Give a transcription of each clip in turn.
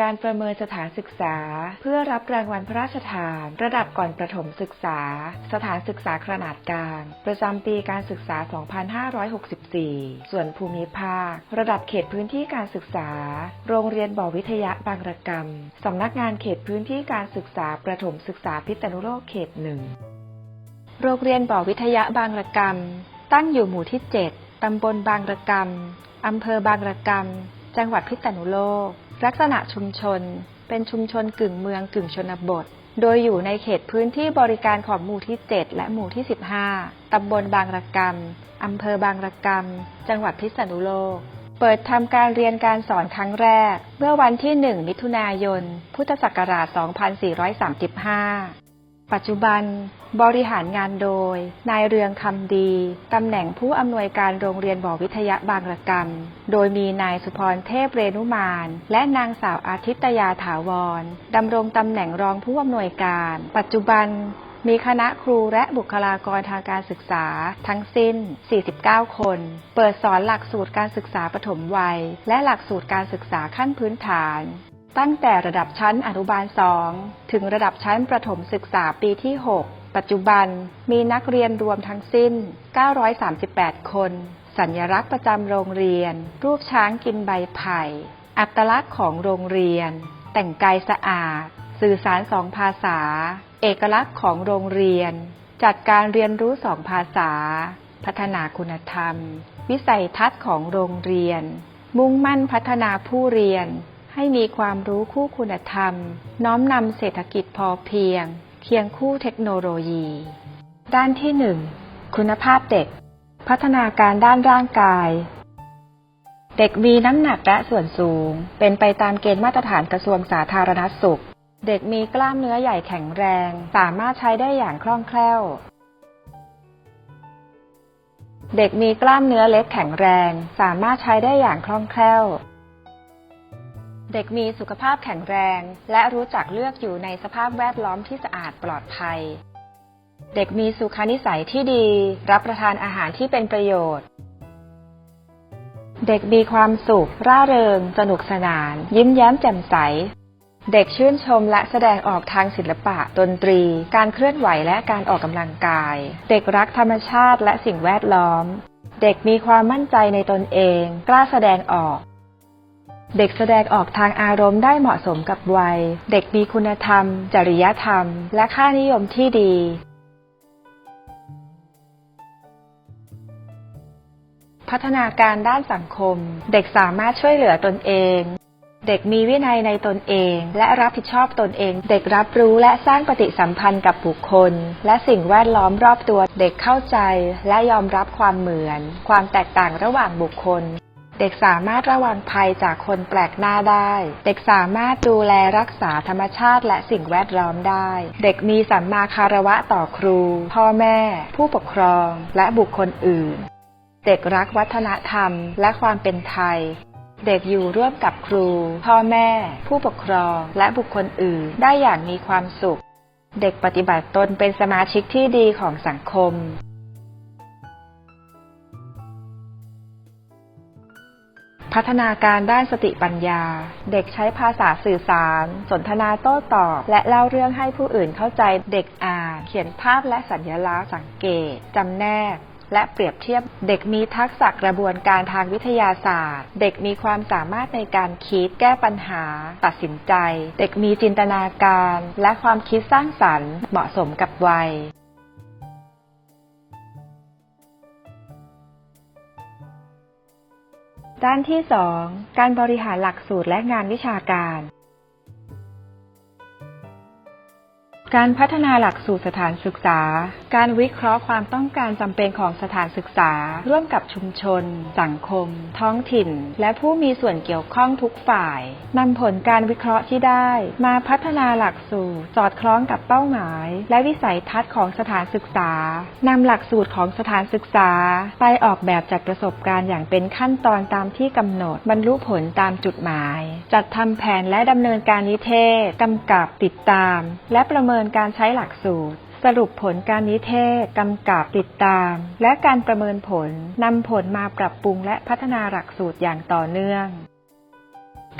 การประเมินสถานศึกษา เพื่อรับรางวัลพระราชทาน ระดับก่อนประถมศึกษา สถานศึกษาขนาดกลาง ประจำปีการศึกษา 2564 ส่วนภูมิภาค ระดับเขตพื้นที่การศึกษา โรงเรียนบ่อวิทยาบางระกรรมสำนักงานเขตพื้นที่การศึกษาประถมศึกษาพิษณุโลกเขตหนึ่งโรงเรียนบ่อวิทยาบางระกรรมตั้งอยู่หมู่ที่ 7 ตำบลบางระกรรมอำเภอบางระกรรม จังหวัดพิษณุโลก ลักษณะชุมชน เป็นชุมชนกึ่งเมืองกึ่งชนบท โดยอยู่ในเขตพื้นที่บริการของหมู่ที่ 7 และหมู่ที่ 15 ตำบลบางระกรรมอำเภอบางระกรรม จังหวัดพิษณุโลก เปิดทำการเรียนการสอนครั้งแรก เมื่อวันที่ 1 มิถุนายน พุทธศักราช 2435 ปัจจุบันบริหารงานโดย นายเรืองคำดี ตำแหน่งผู้อำนวยการโรงเรียนบ่อวิทยาบางระกรรม โดยมีนายสุพรเทพเรนุมาน และนางสาวอาทิตยาถาวรดำรงตำแหน่งรองผู้อำนวยการ ปัจจุบันมีคณะครูและบุคลากรทางการศึกษาทั้งสิ้น 49 คน เปิดสอนหลักสูตรการศึกษาปฐมวัย และหลักสูตรการศึกษาขั้นพื้นฐาน ตั้งแต่ระดับชั้นอนุบาล 2 ถึงระดับชั้นประถมศึกษาปีที่ 6 ปัจจุบันมีนักเรียนรวมทั้งสิ้น 938 คน สัญลักษณ์ประจำโรงเรียน รูปช้างกินใบไผ่ อัตลักษณ์ของโรงเรียน แต่งกายสะอาด สื่อสารสองภาษา เอกลักษณ์ของโรงเรียน จัดการเรียนรู้สองภาษา พัฒนาคุณธรรม วิสัยทัศน์ของโรงเรียน มุ่งมั่นพัฒนาผู้เรียน ให้มีความรู้คู่คุณธรรม น้อมนำเศรษฐกิจพอเพียง เคียงคู่เทคโนโลยี ด้านที่หนึ่งคุณภาพเด็ก พัฒนาการด้านร่างกาย เด็กมีน้ำหนักและส่วนสูง เป็นไปตามเกณฑ์มาตรฐานกระทรวงสาธารณสุข เด็กมีกล้ามเนื้อใหญ่แข็งแรง สามารถใช้ได้อย่างคล่องแคล่ว เด็กมีกล้ามเนื้อเล็กแข็งแรง สามารถใช้ได้อย่างคล่องแคล่ว เด็กมีสุขภาพแข็งแรง และรู้จักเลือกอยู่ในสภาพแวดล้อมที่สะอาดปลอดภัย เด็กมีสุขานิสัยที่ดี รับประทานอาหารที่เป็นประโยชน์ เด็กมีความสุข ร่าเริง สนุกสนาน ยิ้มแย้มแจ่มใส เด็กชื่นชมและแสดงออกทางศิลปะ ดนตรี การเคลื่อนไหวและการออกกำลังกาย เด็กรักธรรมชาติและสิ่งแวดล้อม เด็กมีความมั่นใจในตนเอง กล้าแสดงออก เด็กแสดงออกทางอารมณ์ได้เหมาะสมกับวัย เด็กมีคุณธรรม จริยธรรม และค่านิยมที่ดี พัฒนาการด้านสังคม เด็กสามารถช่วยเหลือตนเอง เด็กมีวินัยในตนเอง และรับผิดชอบตนเอง เด็กรับรู้และสร้างปฏิสัมพันธ์กับบุคคล และสิ่งแวดล้อมรอบตัว เด็กเข้าใจ และยอมรับความเหมือน ความแตกต่างระหว่างบุคคล เด็กสามารถระวังภัยจากคนแปลกหน้าได้ เด็กสามารถดูแลรักษาธรรมชาติและสิ่งแวดล้อมได้ เด็กมีสัมมาคารวะต่อครู พ่อแม่ ผู้ปกครอง และบุคคลอื่น เด็กรักวัฒนธรรม และความเป็นไทยเด็กอยู่ร่วมกับครู พ่อแม่ ผู้ปกครอง และบุคคลอื่น ได้อย่างมีความสุข เด็กปฏิบัติตนเป็นสมาชิกที่ดีของสังคม พัฒนาการด้านสติปัญญา เด็กใช้ภาษาสื่อสาร สนทนาโต้ตอบ และเล่าเรื่องให้ผู้อื่นเข้าใจเด็กอ่าน เขียนภาพและสัญลักษณ์สังเกต จำแนก และเปรียบเทียบ เด็กมีทักษะกระบวนการทางวิทยาศาสตร์ เด็กมีความสามารถในการคิด แก้ปัญหา ตัดสินใจ เด็กมีจินตนาการ และความคิดสร้างสรรค์ เหมาะสมกับวัย ด้านที่ 2 การบริหารหลักสูตรและงานวิชาการ การพัฒนาหลักสูตรสถานศึกษา การวิเคราะห์ความต้องการจำเป็นของสถานศึกษา ร่วมกับชุมชน สังคม ท้องถิ่น และผู้มีส่วนเกี่ยวข้องทุกฝ่ายนำผลการวิเคราะห์ที่ได้ มาพัฒนาหลักสูตรสอดคล้องกับเป้าหมาย และวิสัยทัศน์ของสถานศึกษานำหลักสูตรของสถานศึกษา ไปออกแบบจัดประสบการณ์อย่างเป็นขั้นตอนตามที่กำหนดบรรลุผลตามจุดหมาย จัดทำแผนและดำเนินการนิเทศกำกับติดตาม และประเมินการใช้หลักสูตร สรุปผลการนิเทศ กำกับติดตาม และการประเมินผลนำผลมาปรับปรุงและพัฒนาหลักสูตรอย่างต่อเนื่อง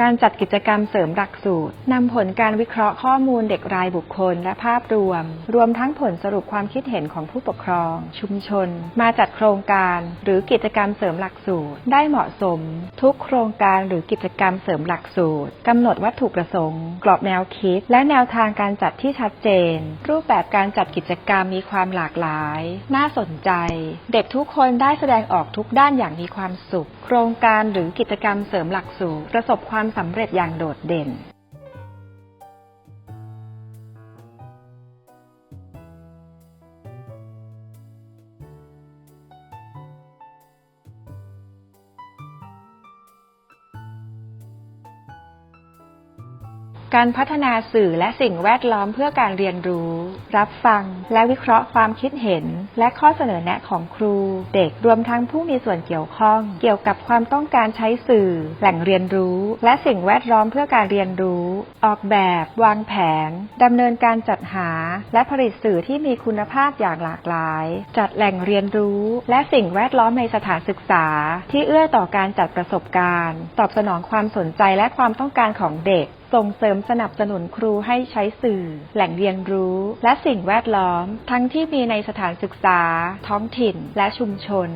การจัดกิจกรรมเสริมหลักสูตรนำผลการวิเคราะห์ข้อมูลเด็กรายบุคคล และภาพรวม รวมทั้งผลสรุปความคิดเห็นของผู้ปกครอง ชุมชน มาจัดโครงการ หรือกิจกรรมเสริมหลักสูตร ได้เหมาะสม ทุกโครงการหรือกิจกรรมเสริมหลักสูตรกำหนดวัตถุประสงค์ กรอบแนวคิด และแนวทางการจัดที่ชัดเจน รูปแบบการจัดกิจกรรมมีความหลากหลาย น่าสนใจ เด็กทุกคนได้แสดงออกทุกด้านอย่างมีความสุข โครงการหรือกิจกรรมเสริมหลักสูตรประสบความความสำเร็จอย่างโดดเด่น การพัฒนาสื่อและสิ่งแวดล้อมเพื่อการเรียนรู้ รับฟัง และวิเคราะห์ความคิดเห็น และข้อเสนอแนะของครู เด็กรวมทั้งผู้มีส่วนเกี่ยวข้อง เกี่ยวกับความต้องการใช้สื่อ แหล่งเรียนรู้ และสิ่งแวดล้อมเพื่อการเรียนรู้ ออกแบบ วางแผนดำเนินการจัดหา และผลิตสื่อที่มีคุณภาพอย่างหลากหลาย จัดแหล่งเรียนรู้ และสิ่งแวดล้อมในสถานศึกษา ที่เอื้อต่อการจัดประสบการณ์ ตอบสนองความสนใจและความต้องการของเด็กส่งเสริมสนับสนุนครูให้ใช้สื่อ แหล่งเรียนรู้ และสิ่งแวดล้อม ทั้งที่มีในสถานศึกษา ท้องถิ่น และชุมชน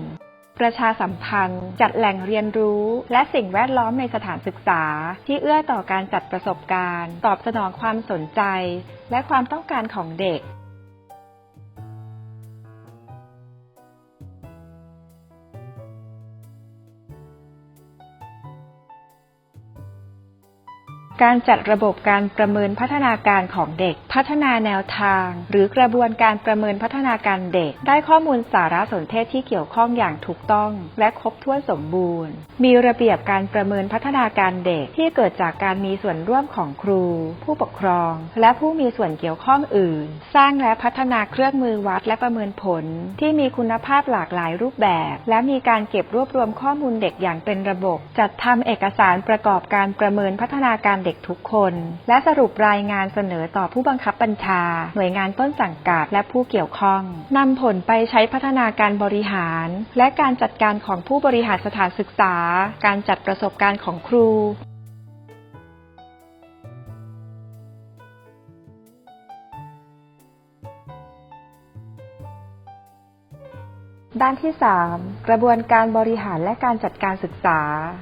ประชาสัมพันธ์ จัดแหล่งเรียนรู้ และสิ่งแวดล้อมในสถานศึกษา ที่เอื้อต่อการจัดประสบการณ์ ตอบสนองความสนใจ และความต้องการของเด็ก การจัดระบบการประเมินพัฒนาการของเด็ก พัฒนาแนวทาง หรือกระบวนการประเมินพัฒนาการเด็ก ได้ข้อมูลสารสนเทศที่เกี่ยวข้องอย่างถูกต้อง และครบถ้วนสมบูรณ์ มีระเบียบการประเมินพัฒนาการเด็กที่เกิดจากการมีส่วนร่วมของครู ผู้ปกครอง และผู้มีส่วนเกี่ยวข้องอื่น สร้างและพัฒนาเครื่องมือวัดและประเมินผล ที่มีคุณภาพหลากหลายรูปแบบ และมีการเก็บรวบรวมข้อมูลเด็กอย่างเป็นระบบ จัดทำเอกสารประกอบการประเมินพัฒนาการเด็กทุกคน และสรุปรายงานเสนอต่อผู้บังคับบัญชา หน่วยงานต้นสังกัดและผู้เกี่ยวข้องนำผลไปใช้พัฒนาการบริหาร และการจัดการของผู้บริหารสถานศึกษา การจัดประสบการณ์ของครู ด้านที่ 3 กระบวนการบริหารและการจัดการศึกษา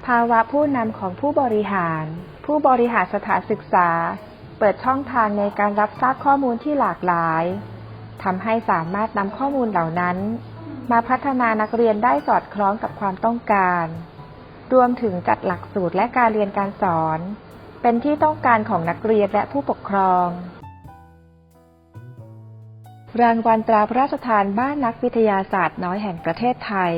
ภาวะผู้นำของผู้บริหาร ผู้บริหารสถานศึกษา เปิดช่องทางในการรับทราบข้อมูลที่หลากหลายทำให้สามารถนำข้อมูลเหล่านั้น มาพัฒนานักเรียนได้สอดคล้องกับความต้องการ รวมถึงจัดหลักสูตรและการเรียนการสอน เป็นที่ต้องการของนักเรียนและผู้ปกครอง รางวัลตราพระราชทานบ้านนักวิทยาศาสตร์น้อยแห่งประเทศไทย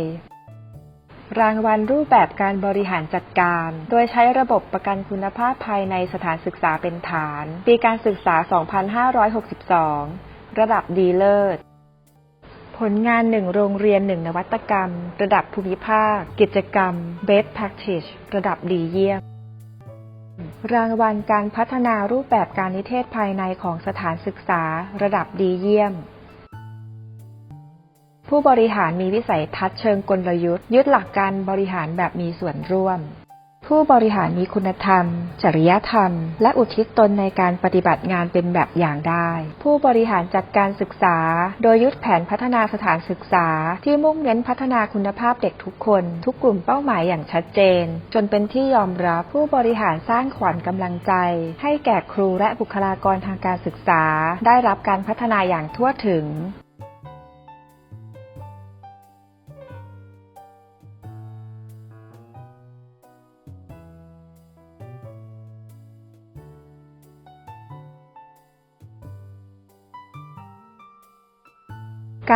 รางวัลรูปแบบการบริหารจัดการ โดยใช้ระบบประกันคุณภาพภายในสถานศึกษาเป็นฐาน ปีการศึกษา 2562 ระดับดีเลิศ ผลงานหนึ่งโรงเรียนหนึ่งนวัตกรรม ระดับภูมิภาค กิจกรรม Best Practice ระดับดีเยี่ยม รางวัลการพัฒนารูปแบบการนิเทศภายในของสถานศึกษา ระดับดีเยี่ยม ผู้บริหารมีวิสัยทัศน์เชิงกลยุทธ์ ยึดหลักการบริหารแบบมีส่วนร่วม ผู้บริหารมีคุณธรรม จริยธรรม และอุทิศตนในการปฏิบัติงานเป็นแบบอย่างได้ ผู้บริหารจัดการศึกษา โดยยึดแผนพัฒนาสถานศึกษา ที่มุ่งเน้นพัฒนาคุณภาพเด็กทุกคน ทุกกลุ่มเป้าหมายอย่างชัดเจน จนเป็นที่ยอมรับผู้บริหารสร้างขวัญกำลังใจ ให้แก่ครูและบุคลากรทางการศึกษา ได้รับการพัฒนาอย่างทั่วถึง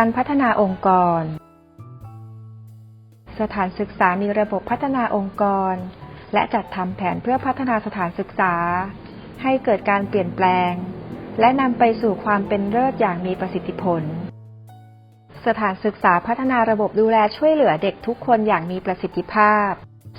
การพัฒนาองค์กร สถานศึกษามีระบบพัฒนาองค์กร และจัดทำแผนเพื่อพัฒนาสถานศึกษา ให้เกิดการเปลี่ยนแปลง และนำไปสู่ความเป็นเลิศอย่างมีประสิทธิผล สถานศึกษาพัฒนาระบบดูแลช่วยเหลือเด็กทุกคนอย่างมีประสิทธิภาพ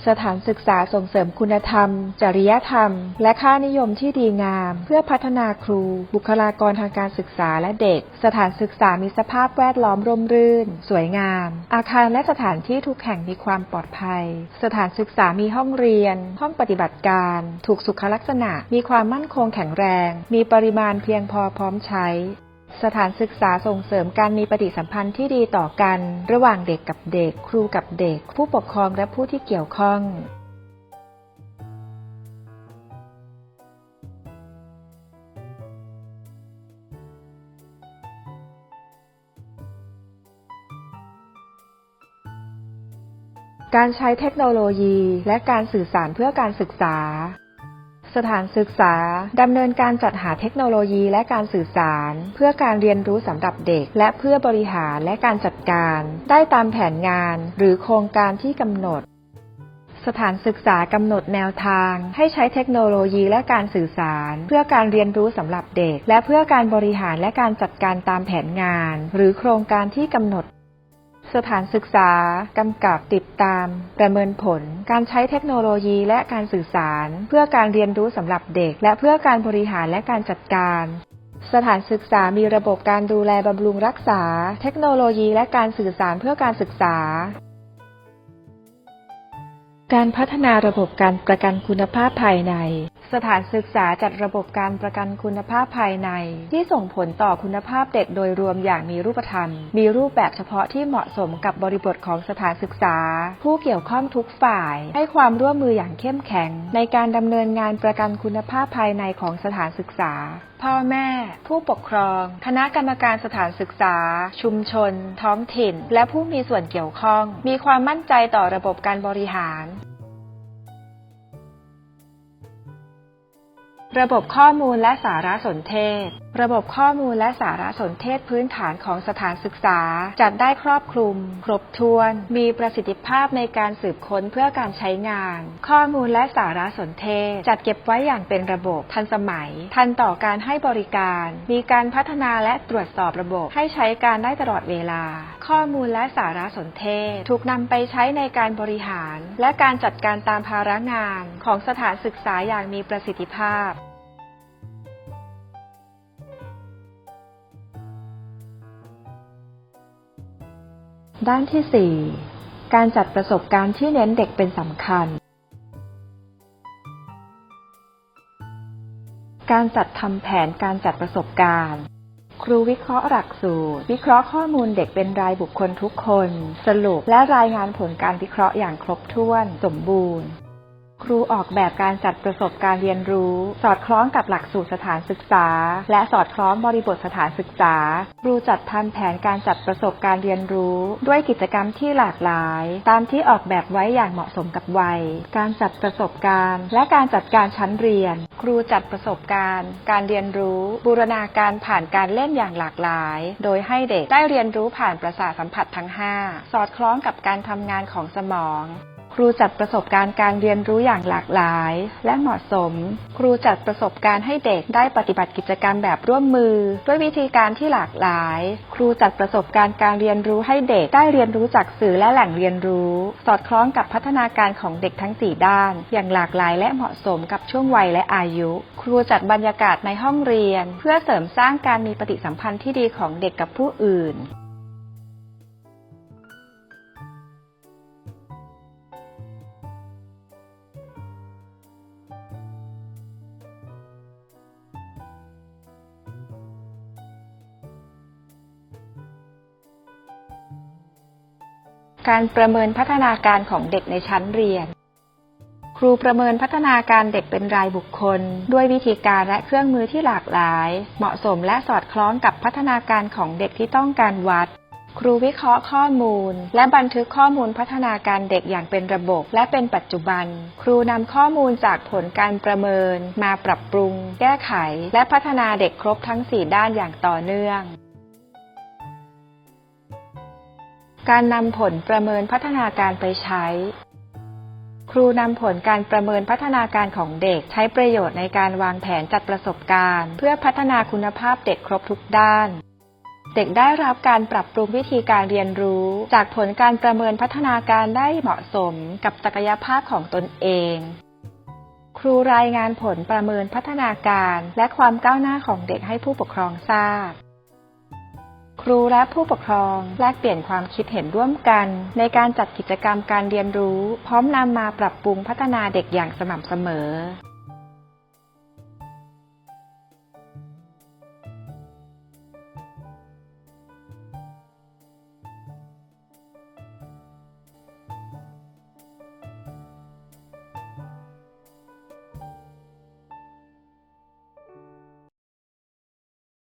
สถานศึกษาส่งเสริมคุณธรรม จริยธรรม และค่านิยมที่ดีงาม เพื่อพัฒนาครู บุคลากรทางการศึกษาและเด็ก สถานศึกษามีสภาพแวดล้อมร่มรื่น สวยงาม อาคารและสถานที่ทุกแห่งมีความปลอดภัย สถานศึกษามีห้องเรียน ห้องปฏิบัติการ ถูกสุขลักษณะ มีความมั่นคงแข็งแรง มีปริมาณเพียงพอพร้อมใช้ สถานศึกษาส่งเสริมการมีปฏิสัมพันธ์ที่ดีต่อกัน ระหว่างเด็กกับเด็ก ครูกับเด็ก ผู้ปกครองและผู้ที่เกี่ยวข้องการใช้เทคโนโลยีและการสื่อสารเพื่อการศึกษา สถานศึกษา ดำเนินการจัดหาเทคโนโลยีและการสื่อสาร เพื่อการเรียนรู้สำหรับเด็ก และเพื่อบริหารและการจัดการ ได้ตามแผนงาน หรือโครงการที่กำหนด สถานศึกษากำหนดแนวทาง ให้ใช้เทคโนโลยีและการสื่อสาร เพื่อการเรียนรู้สำหรับเด็ก และเพื่อการบริหารและการจัดการตามแผนงาน หรือโครงการที่กำหนด สถานศึกษากำกับติดตาม ประเมินผล การใช้เทคโนโลยีและการสื่อสาร เพื่อการเรียนรู้สำหรับเด็ก และเพื่อการบริหารและการจัดการ สถานศึกษามีระบบการดูแลบำรุงรักษา เทคโนโลยีและการสื่อสารเพื่อการศึกษา การพัฒนาระบบการประกันคุณภาพภายใน สถานศึกษาจัดระบบการประกันคุณภาพภายใน ที่ส่งผลต่อคุณภาพเด็กโดยรวมอย่างมีรูปธรรม มีรูปแบบเฉพาะที่เหมาะสมกับบริบทของสถานศึกษา ผู้เกี่ยวข้องทุกฝ่าย ให้ความร่วมมืออย่างเข้มแข็ง ในการดำเนินงานประกันคุณภาพภายในของสถานศึกษาพ่อแม่ ผู้ปกครอง คณะกรรมการสถานศึกษา ชุมชน ท้องถิ่น และผู้มีส่วนเกี่ยวข้อง มีความมั่นใจต่อระบบการบริหาร ระบบข้อมูลและสารสนเทศ ระบบข้อมูลและสารสนเทศพื้นฐานของสถานศึกษา จัดได้ครอบคลุม ครบถ้วน มีประสิทธิภาพในการสืบค้นเพื่อการใช้งาน ข้อมูลและสารสนเทศ จัดเก็บไว้อย่างเป็นระบบทันสมัย ทันต่อการให้บริการ มีการพัฒนาและตรวจสอบระบบให้ใช้การได้ตลอดเวลาข้อมูลและสารสนเทศ ถูกนำไปใช้ในการบริหาร และการจัดการตามภาระงานของสถานศึกษาอย่างมีประสิทธิภาพด้านที่ 4 การจัดประสบการณ์ที่เน้นเด็กเป็นสำคัญ การจัดทำแผนการจัดประสบการณ์ ครูวิเคราะห์หลักสูตร วิเคราะห์ข้อมูลเด็กเป็นรายบุคคลทุกคน สรุปและรายงานผลการวิเคราะห์อย่างครบถ้วน สมบูรณ์ ครูออกแบบการจัดประสบการณ์เรียนรู้ สอดคล้องกับหลักสูตรสถานศึกษา และสอดคล้องบริบทสถานศึกษา ครูจัดทำแผนการจัดประสบการณ์เรียนรู้ ด้วยกิจกรรมที่หลากหลาย ตามที่ออกแบบไว้อย่างเหมาะสมกับวัย การจัดประสบการณ์ และการจัดการชั้นเรียน ครูจัดประสบการณ์ การเรียนรู้ บูรณาการผ่านการเล่นอย่างหลากหลาย โดยให้เด็กได้เรียนรู้ผ่านประสาทสัมผัสทั้ง 5 สอดคล้องกับการทำงานของสมอง รูจัดประสบการณ์การเรียนรู้อย่างหลากหลาย และเหมาะสม ครูจัดประสบการณ์ให้เด็กได้ปฏิบัติกิจกรรมแบบร่วมมือ ด้วยวิธีการที่หลากหลาย ครูจัดประสบการณ์การเรียนรู้ให้เด็กได้เรียนรู้จากสื่อและแหล่งเรียนรู้ สอดคล้องกับพัฒนาการของเด็กทั้ง 4 ด้าน อย่างหลากหลายและเหมาะสมกับช่วงวัยและอายุ ครูจัดบรรยากาศในห้องเรียน เพื่อเสริมสร้างการมีปฏิสัมพันธ์ที่ดีของเด็กกับผู้อื่น การประเมินพัฒนาการของเด็กในชั้นเรียน ครูประเมินพัฒนาการเด็กเป็นรายบุคคล ด้วยวิธีการและเครื่องมือที่หลากหลาย เหมาะสมและสอดคล้องกับพัฒนาการของเด็กที่ต้องการวัด ครูวิเคราะห์ข้อมูล และบันทึกข้อมูลพัฒนาการเด็กอย่างเป็นระบบ และเป็นปัจจุบัน ครูนำข้อมูลจากผลการประเมิน มาปรับปรุง แก้ไข และพัฒนาเด็กครบทั้ง 4 ด้านอย่างต่อเนื่อง การนำผลประเมินพัฒนาการไปใช้ ครูนำผลการประเมินพัฒนาการของเด็ก ใช้ประโยชน์ในการวางแผนจัดประสบการณ์ เพื่อพัฒนาคุณภาพเด็กครบทุกด้าน เด็กได้รับการปรับปรุงวิธีการเรียนรู้ จากผลการประเมินพัฒนาการได้เหมาะสมกับศักยภาพของตนเองครูรายงานผลประเมินพัฒนาการ และความก้าวหน้าของเด็กให้ผู้ปกครองทราบ ครูและผู้ปกครองแลกเปลี่ยนความคิดเห็นร่วมกัน ในการจัดกิจกรรมการเรียนรู้ พร้อมนำมาปรับปรุงพัฒนาเด็กอย่างสม่ำเสมอ